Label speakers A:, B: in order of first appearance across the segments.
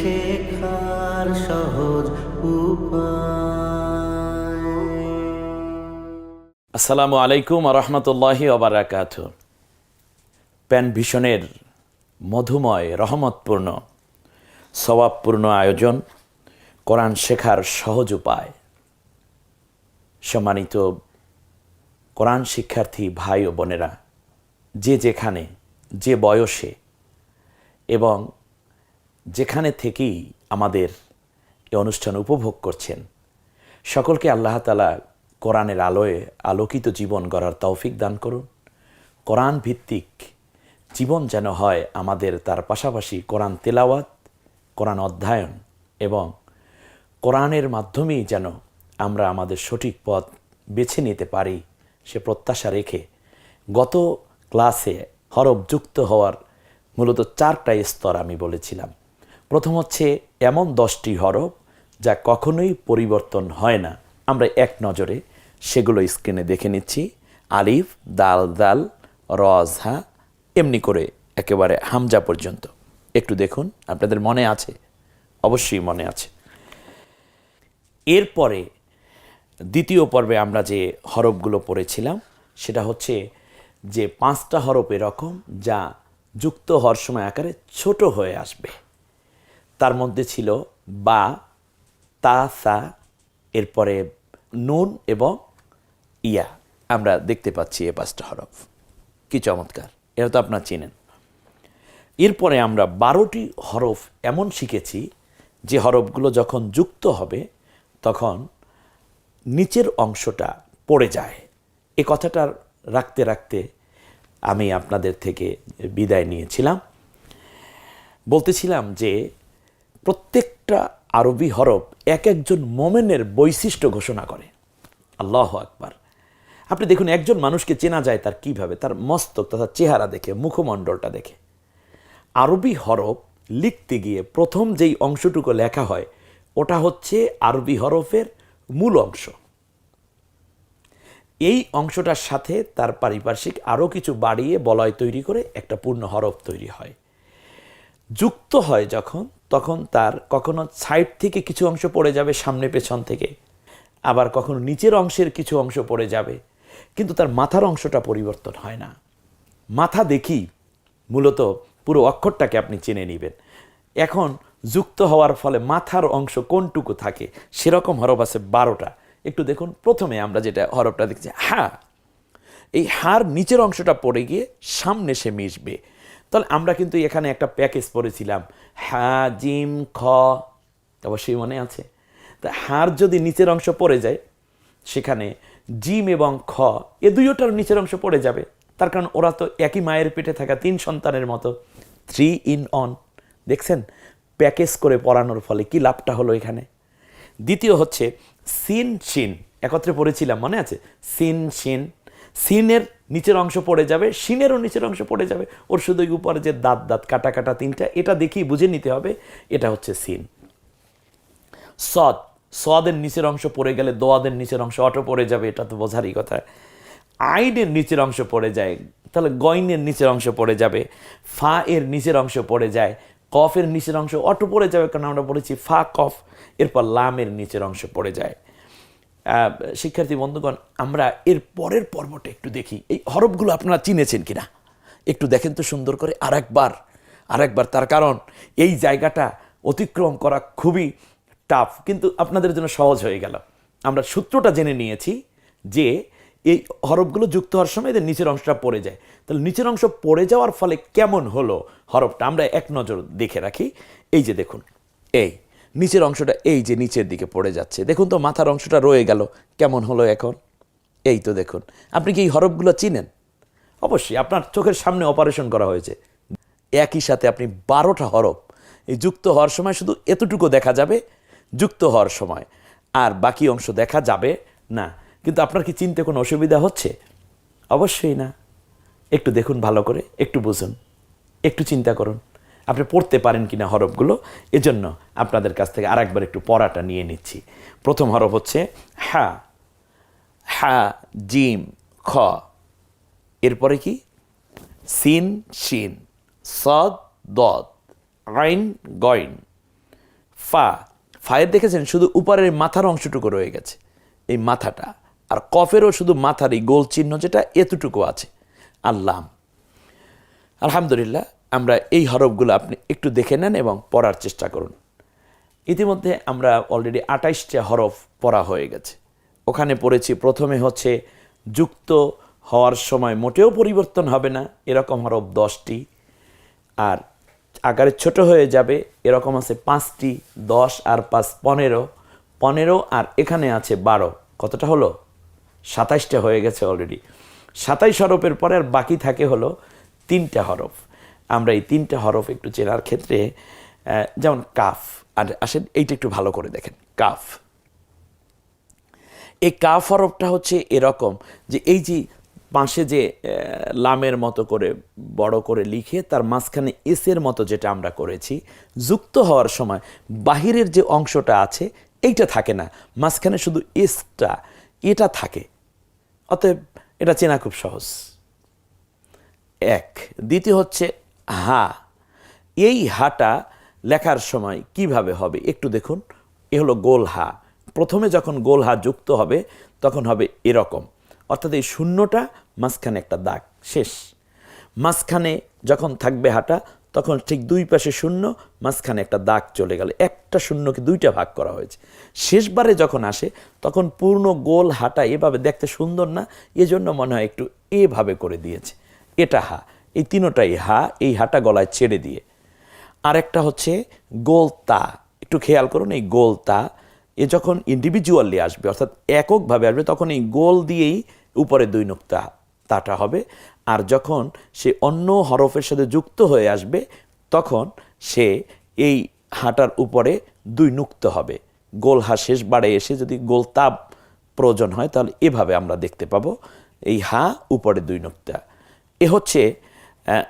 A: শেখার সহজ
B: আসসালামু আলাইকুম রহমতুল্লাহি ওবরাকাত প্যান ভীষণের মধুময়, রহমতপূর্ণ, স্বভাবপূর্ণ আয়োজন, কোরআন শেখার সহজ উপায়। সম্মানিত কোরআন শিক্ষার্থী ভাই ও বোনেরা, যে যেখানে, যে বয়সে এবং যেখানে থেকেই আমাদের এই অনুষ্ঠান উপভোগ করছেন, সকলকে আল্লাহ তালা কোরআনের আলোয় আলোকিত জীবন গড়ার তৌফিক দান করুন। কোরআন ভিত্তিক জীবন যেন হয় আমাদের তার পাশাপাশি কোরআন তেলাওয়াত, কোরআন অধ্যয়ন এবং কোরআনের মাধ্যমেই যেন আমরা আমাদের সঠিক পথ বেছে নিতে পারি সে প্রত্যাশা রেখে গত ক্লাসে হরফ যুক্ত হওয়ার মূলত চারটা স্তর আমি বলেছিলাম। প্রথম হচ্ছে এমন দশটি হরফ যা কখনোই পরিবর্তন হয় না। আমরা এক নজরে সেগুলো স্ক্রিনে দেখে নিচ্ছি। আলিফ, দাল দাল রজ হা এমনি করে একেবারে হামজা পর্যন্ত। একটু দেখুন, আপনাদের মনে আছে? অবশ্যই মনে আছে। এরপরে দ্বিতীয় পর্বে আমরা যে হরফগুলো পড়েছিলাম, সেটা হচ্ছে যে পাঁচটা হরফ এরকম যা যুক্ত হওয়ার সময় আকারে ছোট হয়ে আসবে। তার মধ্যে ছিল বা, তা, সা, এরপরে নুন এবং ইয়া। আমরা দেখতে পাচ্ছি এ পাঁচটা হরফ। কি চমৎকার, এটা তো আপনার চেনেন। এরপরে আমরা বারোটি হরফ এমন শিখেছি যে হরফগুলো যখন যুক্ত হবে, তখন নিচের অংশটা পড়ে যায়। এ কথাটা রাখতে রাখতে আমি আপনাদের থেকে বিদায় নিয়েছিলাম। বলতেছিলাম যে, প্রত্যেকটা আরবি হরফ এক একজন মোমেনের বৈশিষ্ট্য ঘোষণা করে। আল্লাহ আকবার। আপনি দেখুন, একজন মানুষকে চেনা যায় তার কীভাবে? তার মস্তক তথা চেহারা দেখে, মুখমণ্ডলটা দেখে। আরবি হরফ লিখতে গিয়ে প্রথম যেই অংশটুকু লেখা হয়, ওটা হচ্ছে আরবি হরফের মূল অংশ। এই অংশটার সাথে তার পারিপার্শ্বিক আরও কিছু বাড়িয়ে বলয় তৈরি করে একটা পূর্ণ হরফ তৈরি হয়। যুক্ত হয় যখন, তখন তার কখনো সাইড থেকে কিছু অংশ পড়ে যাবে সামনে পেছন থেকে, আবার কখনো নিচের অংশের কিছু অংশ পড়ে যাবে, কিন্তু তার মাথার অংশটা পরিবর্তন হয় না। মাথা দেখি, মূলত পুরো অক্ষরটাকে আপনি চেনে নেবেন। এখন যুক্ত হওয়ার ফলে মাথার অংশ কোনটুকু থাকে, সেরকম হরফ আছে বারোটা। একটু দেখুন, প্রথমে আমরা যেটা হরফটা দেখছি, হা। এই হার নিচের অংশটা পড়ে গিয়ে সামনে সে মিশবে। তাহলে আমরা কিন্তু এখানে একটা প্যাকেজ পড়েছিলাম, হা, জিম, খ। অবশ্যই মনে আছে? তা হার যদি নিচের অংশ পড়ে যায়, সেখানে জিম এবং খ, এ দুইটার নিচের অংশ পড়ে যাবে। তার কারণ ওরা তো একই মায়ের পেটে থাকা তিন সন্তানের মতো। থ্রি ইন অন দেখছেন? প্যাকেজ করে পড়ানোর ফলে কি লাভটা হলো এখানে? দ্বিতীয় হচ্ছে সিন শিন। একত্রে পড়েছিলাম, মনে আছে? সিন শিন। সিনের নিচের অংশ পড়ে যাবে, শিনেরও নিচের অংশ পড়ে যাবে। ওর শুধু উপরে যে দাঁত দাঁত, কাটা কাটা তিনটা, এটা দেখেই বুঝে নিতে হবে, এটা হচ্ছে সিন। সদ। সদের নিচের অংশ পড়ে গেলে দোয়াদের নিচের অংশ অটো পড়ে যাবে, এটা তো বোঝারই কথা। আইনের নিচের অংশ পড়ে যায়, তাহলে গয়নের নিচের অংশ পড়ে যাবে ফা এর নিচের অংশ পড়ে যায় কফের নিচের অংশ অটো পড়ে যাবে কারণ আমরা বলেছি ফা কফ এরপর লামের নিচের অংশ পড়ে যায়। শিক্ষার্থী বন্ধুগণ, আমরা এর পরের পর্বটা একটু দেখি। এই হরফগুলো আপনারা চিনেছেন কিনা? একটু দেখেন তো সুন্দর করে আরেকবার আরেকবার। তার কারণ, এই জায়গাটা অতিক্রম করা খুবই টাফ কিন্তু আপনাদের জন্য সহজ হয়ে গেল। আমরা সূত্রটা জেনে নিয়েছি যে এই হরফগুলো যুক্ত হওয়ার সময় এদের নিচের অংশটা পড়ে যায়। তাহলে নিচের অংশ পড়ে যাওয়ার ফলে কেমন হলো হরফটা? আমরা এক নজর দেখে রাখি। এই যে দেখুন, এই নিচের অংশটা এই যে নিচের দিকে পড়ে যাচ্ছে। দেখুন তো, মাথার অংশটা রয়ে গেল। কেমন হলো এখন? এই তো দেখুন, আপনি কি এই হরফগুলো চিনেন? অবশ্যই, আপনার চোখের সামনে অপারেশন করা হয়েছে। একই সাথে আপনি বারোটা হরফ, এই যুক্ত হওয়ার সময় শুধু এতটুকু দেখা যাবে, যুক্ত হওয়ার সময়। আর বাকি অংশ দেখা যাবে না। কিন্তু আপনার কি চিনতে কোনো অসুবিধা হচ্ছে? অবশ্যই না। একটু দেখুন ভালো করে, একটু বুঝুন, একটু চিন্তা করুন। আপনি পড়তে পারেন কি না হরফগুলো? এজন্য আপনাদের কাছ থেকে আরেকবার একটু পড়াটা নিয়ে নিচ্ছি। প্রথম হরফ হচ্ছে হ্যাঁ হা, জিম, খ। এরপরে কি? সিন, শিন, সদ, দদ, আইন, গইন। ফা, ফায়ের দেখেছেন? শুধু উপরের মাথার অংশটুকু রয়ে গেছে। এই মাথাটা আর কফেরও শুধু মাথার এই গোল চিহ্ন যেটা এতটুকু আছে। আল্লাহ আলহামদুলিল্লাহ, আমরা এই হরফগুলো আপনি একটু দেখে নেন এবং পড়ার চেষ্টা করুন। ইতিমধ্যে আমরা অলরেডি আঠাইশটা হরফ পড়া হয়ে গেছে। ওখানে পড়েছি, প্রথমে হচ্ছে, যুক্ত হওয়ার সময় মোটেও পরিবর্তন হবে না, এরকম হরফ দশটি। আর আকারে ছোট হয়ে যাবে, এরকম আছে পাঁচটি, দশ আর পাঁচ পনেরো। পনেরো আর এখানে আছে বারো। কতটা হলো? সাতাইশটা হয়ে গেছে অলরেডি সাতাইশ হরফের পরে আর বাকি থাকে হলো তিনটা হরফ। আমরা এই তিনটা হরফ একটু চেনার ক্ষেত্রে যেমন কাফ, আর আসেন এইটা একটু ভালো করে দেখেন, কাফ। এই কাফ হরফটা হচ্ছে এরকম যে এই যে পাশে যে লামের মতো করে বড় করে লিখে তার মাঝখানে এসের মতো যেটা আমরা করেছি, যুক্ত হওয়ার সময় বাহিরের যে অংশটা আছে এইটা থাকে না, মাঝখানে শুধু এসটা, এটা থাকে। অতএব এটা চেনা খুব সহজ। এক। দ্বিতীয় হচ্ছে হা। এই হাটা লেখার সময় কীভাবে হবে একটু দেখুন। এ হলো গোল হা। প্রথমে যখন গোল হা যুক্ত হবে, তখন হবে এরকম। অর্থাৎ এই শূন্যটা মাঝখানে একটা দাগ। শেষ। মাঝখানে যখন থাকবে হাটা তখন ঠিক দুই পাশে শূন্য, মাঝখানে একটা দাগ চলে গেল। একটা শূন্যকে দুইটা ভাগ করা হয়েছে। শেষবারে যখন আসে, তখন পূর্ণ গোল হাঁটা এভাবে দেখতে সুন্দর না, এজন্য মনে হয় একটু এভাবে করে দিয়েছে। এটা হা। এই তিনোটাই হা, এই হাটা গলায় ছেড়ে দিয়ে। আরেকটা হচ্ছে গোল তা। একটু খেয়াল করুন, এই গোল তা, এ যখন ইন্ডিভিজুয়ালি আসবে, অর্থাৎ এককভাবে আসবে, তখন এই গোল দিয়েই উপরে দুই নোক্তা তাটা হবে। আর যখন সে অন্য হরফের সাথে যুক্ত হয়ে আসবে, তখন সে এই হাঁটার উপরে দুই নুক্ত হবে। গোল হা শেষ বারে এসে যদি গোল তাপ প্রয়োজন হয়, তাহলে এভাবে আমরা দেখতে পাবো। এই হা উপরে দুই নুক্তা। এ হচ্ছে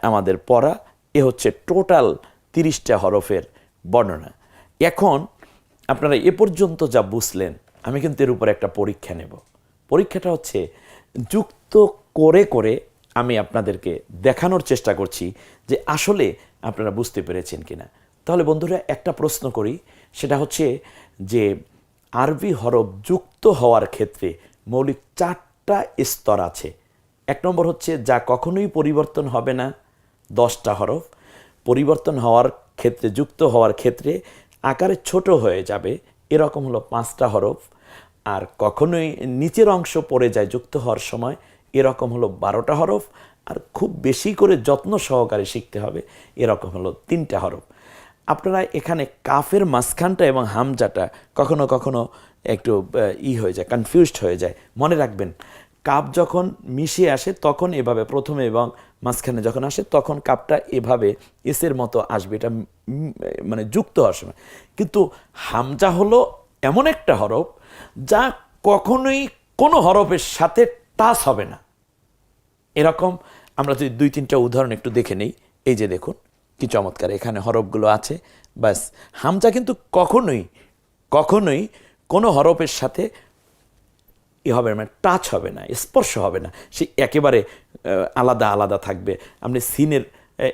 B: আমাদের পড়া। এ হচ্ছে টোটাল তিরিশটা হরফের বর্ণনা। এখন আপনারা এ পর্যন্ত যা বুঝলেন, আমি কিন্তু এর উপর একটা পরীক্ষা নেব। পরীক্ষাটা হচ্ছে, যুক্ত করে করে আমি আপনাদেরকে দেখানোর চেষ্টা করছি যে আসলে আপনারা বুঝতে পেরেছেন কিনা। তাহলে বন্ধুরা, একটা প্রশ্ন করি, সেটা হচ্ছে যে আরবি হরফ যুক্ত হওয়ার ক্ষেত্রে মৌলিক চারটা স্তর আছে। এক নম্বর হচ্ছে, যা কখনোই পরিবর্তন হবে না, দশটা হরফ। পরিবর্তন হওয়ার ক্ষেত্রে, যুক্ত হওয়ার ক্ষেত্রে আকারে ছোট হয়ে যাবে, এরকম হলো পাঁচটা হরফ। আর কখনোই নিচের অংশ পড়ে যায় যুক্ত হওয়ার সময় এরকম হলো বারোটা হরফ, আর খুব বেশি করে যত্ন সহকারে শিখতে হবে এরকম হলো তিনটা হরফ। আপনারা এখানে কাফের মাঝখানটা এবং হামজাটা কখনো কখনো একটু ই হয়ে যায় কনফিউজড হয়ে যায়। মনে রাখবেন, কাপ যখন মিশে আসে তখন এভাবে প্রথমে এবং মাঝখানে যখন আসে তখন কাপটা এভাবে এসের মতো আসবে, এটা মানে যুক্ত হওয়ার সময়। কিন্তু হামজা হলো এমন একটা হরফ যা কখনোই কোনো হরফের সাথে টাচ হবে না। এরকম আমরা যদি দুই, তিনটা উদাহরণ একটু দেখে নেই, এই যে দেখুন, কি চমৎকার, এখানে হরফগুলো আছে, ব্যাস। হামজা কিন্তু কখনোই কখনোই কোনো হরফের সাথে ই হবে মানে টাচ হবে না, স্পর্শ হবে না। সে একেবারে আলাদা আলাদা থাকবে। আপনি সিনের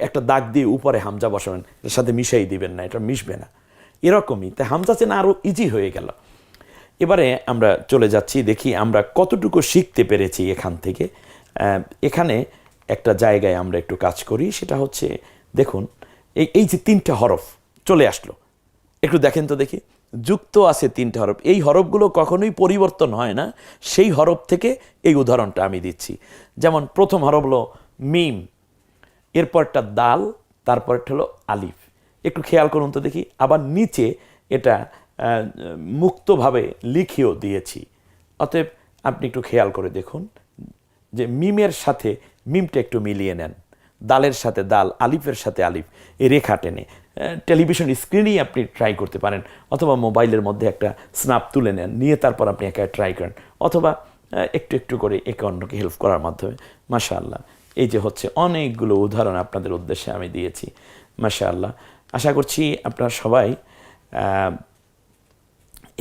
B: একটা দাগ দিয়ে উপরে হামজা বসাবেন, এর সাথে মিশাই দিবেন না, এটা মিশবে না। এরকমই। তাই হামজা চেনা আরও ইজি হয়ে গেল। এবারে আমরা চলে যাচ্ছি, দেখি আমরা কতটুকু শিখতে পেরেছি এখান থেকে। এখানে একটা জায়গায় আমরা একটু কাজ করি, সেটা হচ্ছে, দেখুন, এই এই যে তিনটা হরফ চলে আসলো। একটু দেখেন তো দেখি, যুক্ত আছে তিনটা হরফ। এই হরফগুলো কখনোই পরিবর্তন হয় না, সেই হরফ থেকে এই উদাহরণটা আমি দিচ্ছি। যেমন প্রথম হরফ হলো মিম, এরপরটা দাল, তারপরটা হলো আলিফ। একটু খেয়াল করুন তো দেখি, আবার নিচে এটা মুক্তভাবে লিখেও দিয়েছি। অতএব আপনি একটু খেয়াল করে দেখুন যে মিমের সাথে মিমটা একটু মিলিয়ে নেন। দালের সাথে দাল, আলিফের সাথে আলিফ, এই রেখা টেনে। টেলিভিশন স্ক্রিনেই আপনি ট্রাই করতে পারেন। অথবা মোবাইলের মধ্যে একটা স্ন্যাপ তুলে নেন, নিয়ে তারপর আপনি একা ট্রাই করেন। অথবা একটু একটু করে একে অন্যকে হেল্প করার মাধ্যমে। মাশাআল্লাহ। এই যে হচ্ছে অনেকগুলো উদাহরণ আপনাদের উদ্দেশ্যে আমি দিয়েছি। মাশাআল্লাহ। আশা করছি আপনারা সবাই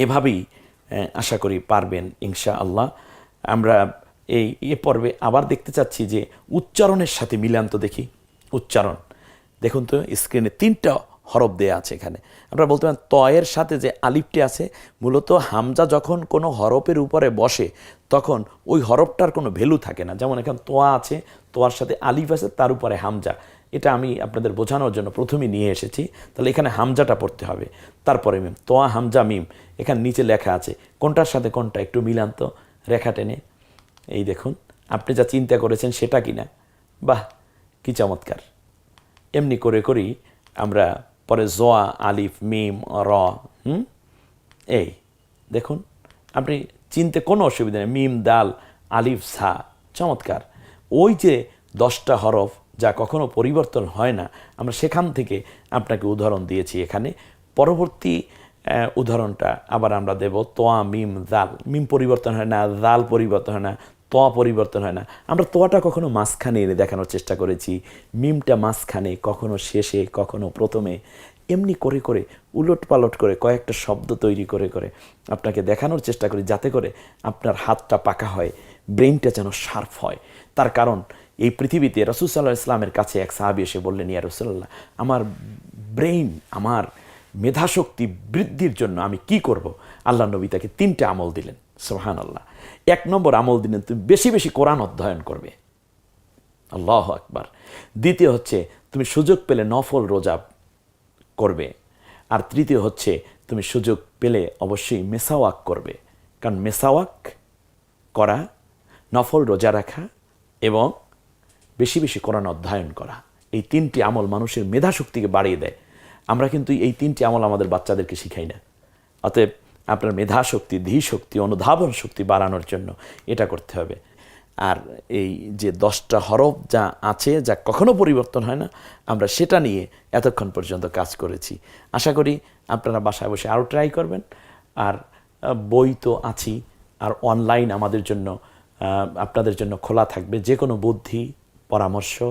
B: এভাবেই আশা করি পারবেন ইনশা আল্লাহ আমরা এই, এ পর্বে আবার দেখতে চাচ্ছি যে উচ্চারণের সাথে মিলান তো দেখি। উচ্চারণ। দেখুন তো, স্ক্রিনে তিনটা হরফ দেয়া আছে এখানে। আমরা বলতে পারেন তয়ের সাথে যে আলিফটি আছে, মূলত হামজা যখন কোনো হরফের উপরে বসে, তখন ওই হরফটার কোনো ভ্যালু থাকে না। যেমন এখানে তোয়া আছে, তোয়ার সাথে আলিফ আছে, তার উপরে হামজা। এটা আমি আপনাদের বোঝানোর জন্য প্রথমেই নিয়ে এসেছি। তাহলে এখানে হামজাটা পড়তে হবে। তারপরে মিম, তোয়া, হামজা, মিম। এখানে নিচে লেখা আছে। কোনটার সাথে কোনটা একটু মিলান তো রেখা টেনে। এই দেখুন, আপনি যা চিন্তা করেছেন সেটা কি না বাহ, কি চমৎকার। এমনি করে করি আমরা পরে জোয়া, আলিফ, মিম, র, হুম? এই, দেখুন, আপনি চিনতে কোনো অসুবিধা নেই। মিম, দাল, আলিফ সা চমৎকার। ওই যে দশটা হরফ যা কখনো পরিবর্তন হয় না। আমরা সেখান থেকে আপনাকে উদাহরণ দিয়েছি এখানে। পরবর্তী উদাহরণটা আবার আমরা দেব। তোয়া, মিম, জাল। মিম পরিবর্তন হয় না, জাল পরিবর্তন হয় না, তোয়া পরিবর্তন হয় না। আমরা তোয়াটা কখনো মাঝখানে এনে দেখানোর চেষ্টা করেছি। মিমটা মাঝখানে, কখনো শেষে, কখনো প্রথমে। এমনি করে করে উলট পালট করে, কয়েকটা শব্দ তৈরি করে করে আপনাকে দেখানোর চেষ্টা করি যাতে করে আপনার হাতটা পাকা হয় ব্রেনটা যেন শার্প হয়। তার কারণ এই পৃথিবীতে রসুল সাল্লাহ ইসলামের কাছে এক সাহাবি এসে বললেন, ইয়া রসুল্লাহ আমার ব্রেইন, আমার মেধাশক্তি বৃদ্ধির জন্য আমি কি করব? আল্লাহ নবী তাকে তিনটে আমল দিলেন সোহান আল্লাহ এক নম্বর আমল দিলেন, তুমি বেশি বেশি কোরআন অধ্যয়ন করবে। আল্লাহ আকবার। দ্বিতীয় হচ্ছে, তুমি সুযোগ পেলে নফল রোজা করবে। আর তৃতীয় হচ্ছে, তুমি সুযোগ পেলে অবশ্যই মেসাওয়াক করবে। কারণ মেসাওয়াক করা, নফল রোজা রাখা এবং বেশি বেশি কোরআন অধ্যয়ন করা। এই তিনটি আমল মানুষের মেধাশক্তিকে বাড়িয়ে দেয়। আমরা কিন্তু এই তিনটি আমল আমাদের বাচ্চাদেরকে শিখাই না। অতএব আপনার মেধাশক্তি ধী শক্তি অনুধাবন শক্তি বাড়ানোর জন্য এটা করতে হবে। আর এই যে দশটা হরফ যা আছে, যা কখনো পরিবর্তন হয় না, আমরা সেটা নিয়ে এতক্ষণ পর্যন্ত কাজ করেছি। আশা করি আপনারা বাসায় বসে আরও ট্রাই করবেন। আর বই তো আছি আর অনলাইন আমাদের জন্য আপনাদের জন্য খোলা থাকবে। যে কোনো বুদ্ধি পরামর্শ,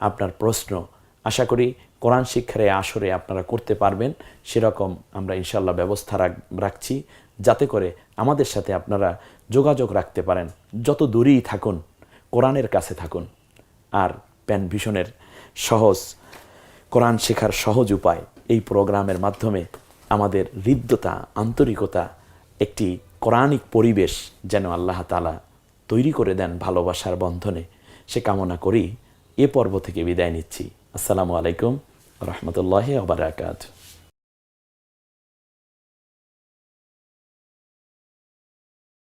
B: আপনার প্রশ্ন। আশা করি কোরআন শিক্ষার এই আসরে আপনারা করতে পারবেন। সেরকম আমরা ইনশাল্লাহ ব্যবস্থা রাখ- রাখছি। যাতে করে আমাদের সাথে আপনারা যোগাযোগ রাখতে পারেন। যত দূরেই থাকুন, কোরআনের কাছে থাকুন। আর প্যান ভিশনের সহজ, কোরআন শেখার সহজ উপায় এই প্রোগ্রামের মাধ্যমে আমাদের হৃদ্যতা, আন্তরিকতা, একটি কোরআনিক পরিবেশ যেন আল্লাহ তালা তৈরি করে দেন ভালোবাসার বন্ধনে। সে কামনা করি। এ পর্ব থেকে বিদায় নিচ্ছি। আসসালামু আলাইকুম রহমতুল্লাহ আবরাকাত